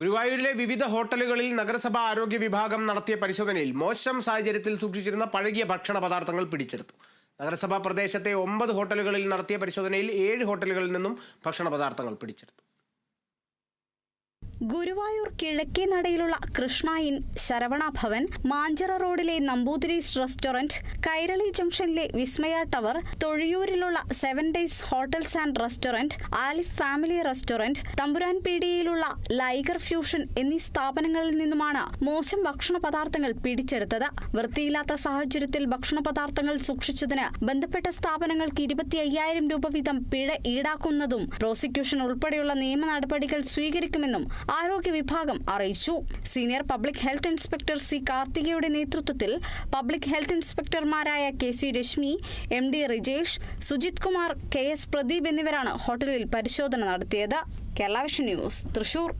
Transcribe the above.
ഗുരുവായൂരിലെ വിവിധ ഹോട്ടലുകളിൽ നഗരസഭാ ആരോഗ്യ വിഭാഗം നടത്തിയ പരിശോധനയിൽ മോശം സാഹചര്യത്തിൽ സൂക്ഷിച്ചിരുന്ന പഴകിയ ഭക്ഷണ പദാർത്ഥങ്ങൾ പിടിച്ചെടുത്തു. നഗരസഭാ പ്രദേശത്തെ ഒമ്പത് ഹോട്ടലുകളിൽ നടത്തിയ പരിശോധനയിൽ ഏഴ് ഹോട്ടലുകളിൽ നിന്നും ഭക്ഷണ പദാർത്ഥങ്ങൾ പിടിച്ചെടുത്തു. ഗുരുവായൂർ കിഴക്കേ നടയിലുള്ള കൃഷ്ണ ഇൻ ശരവണ ഭവൻ മാഞ്ചിറ റോഡിലെ നമ്പൂതിരീസ് റെസ്റ്റോറന്റ് കൈരളി ജംഗ്ഷനിലെ Vismaya tower തൊഴിയൂരിലുള്ള seven days hotels and restaurant Alif family restaurant Thampuran പീടികയിലുള്ള liger fusion എന്നീ സ്ഥാപനങ്ങളിൽ നിന്നുമാണ് മോശം ഭക്ഷണ പദാർത്ഥങ്ങൾ പിടിച്ചെടുത്തത്. വൃത്തിയില്ലാത്ത സാഹചര്യത്തിൽ ഭക്ഷണ പദാർത്ഥങ്ങൾ സൂക്ഷിച്ചതിന് ബന്ധപ്പെട്ട സ്ഥാപനങ്ങൾക്ക് ഇരുപത്തി അയ്യായിരം രൂപ വീതം പിഴ ഈടാക്കുന്നതും പ്രോസിക്യൂഷൻ ഉൾപ്പെടെയുള്ള നിയമ നടപടികൾ സ്വീകരിക്കുമെന്നും ആരോഗ്യ വിഭാഗം അറിയിച്ചു. Senior public health inspector C കാർത്തികയുടെ നേതൃത്വത്തിൽ public health ഇൻസ്പെക്ടർമാരായ K C Reshmi M D Rijesh Sujith Kumar K S Pradeep എന്നിവരാണ് ഹോട്ടലിൽ പരിശോധന നടത്തിയത്. Kerala vision news Thrissur.